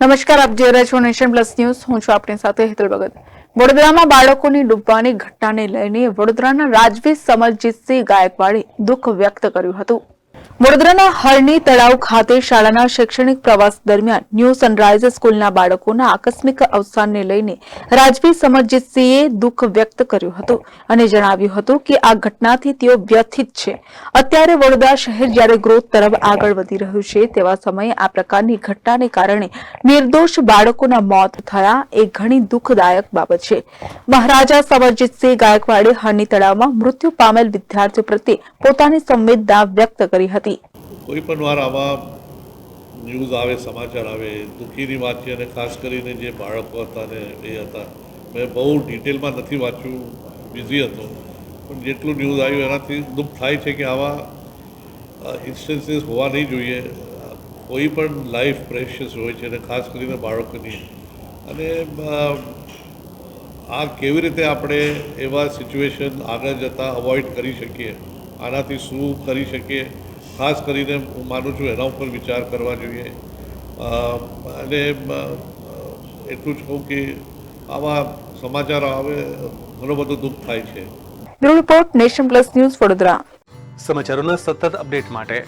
નમસ્કાર, આપ જોઈ રહ્યા નેશન પ્લસ ન્યૂઝ. હું છું આપણી સાથે હેતલ ભગત. વડોદરામાં બાળકોની ડૂબવાની ઘટનાને લઈને વડોદરાના રાજવી સમરજીતસિંહ ગાયકવાડે દુઃખ વ્યક્ત કર્યું હતું. વડોદરાના હરણી તળાવ ખાતે શાળાના શૈક્ષણિક પ્રવાસ દરમિયાન ન્યૂ સનરાઇઝ સ્કૂલના બાળકોના આકસ્મિક અવસાનને લઈને રાજવી સમરજીતસિંહે દુઃખ વ્યક્ત કર્યું હતું અને જણાવ્યું હતું કે આ ઘટનાથી તેઓ વ્યથિત છે. અત્યારે વડોદરા શહેર જ્યારે ગ્રોથ તરફ આગળ વધી રહ્યું છે તેવા સમયે આ પ્રકારની ઘટનાને કારણે નિર્દોષ બાળકોના મોત થયા એ ઘણી દુઃખદાયક બાબત છે. મહારાજા સમરજીતસિંહ ગાયકવાડે હરણી તળાવમાં મૃત્યુ પામેલ વિદ્યાર્થીઓ પ્રત્યે પોતાની સંવેદના વ્યક્ત કરી હતી. કોઈ પણ વાર આવા ન્યૂઝ આવે, સમાચાર આવે, દુઃખીની વાત છે અને ખાસ કરીને જે બાળકો હતા ને એ હતા, મેં બહુ ડિટેલમાં નથી વાંચ્યું, બિઝી હતો. પણ જેટલું ન્યૂઝ આવ્યું એનાથી દુઃખ થાય છે કે આવા ઇન્સ્ટન્સીસ હોવા નહીં જોઈએ. કોઈ પણ લાઈફ પ્રેશિયસ હોય છે અને ખાસ કરીને બાળકોની. અને આ કેવી રીતે આપણે એવા સિચ્યુએશન આગળ જતાં અવોઇડ કરી શકીએ? આનાથી શું કરી શકીએ? ખાસ કરીને હું માનું છું એના ઉપર વિચાર કરવા જોઈએ. અને એટલું જ કહું કે આવા સમાચાર આવે ઘણો બધો દુઃખ થાય છે. Bureau report nation plus news Vadodara. સમાચારોના સતત અપડેટ માટે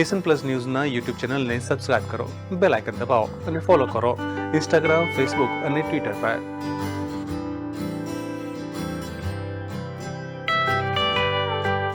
નેશન પ્લસ ન્યૂઝના યુટ્યુબ ચેનલને સબસ્ક્રાઇબ કરો બેલ આઇકન દબાવો અને ફોલો કરો ઇન્સ્ટાગ્રામ ફેસબુક અને ટ્વિટર પર.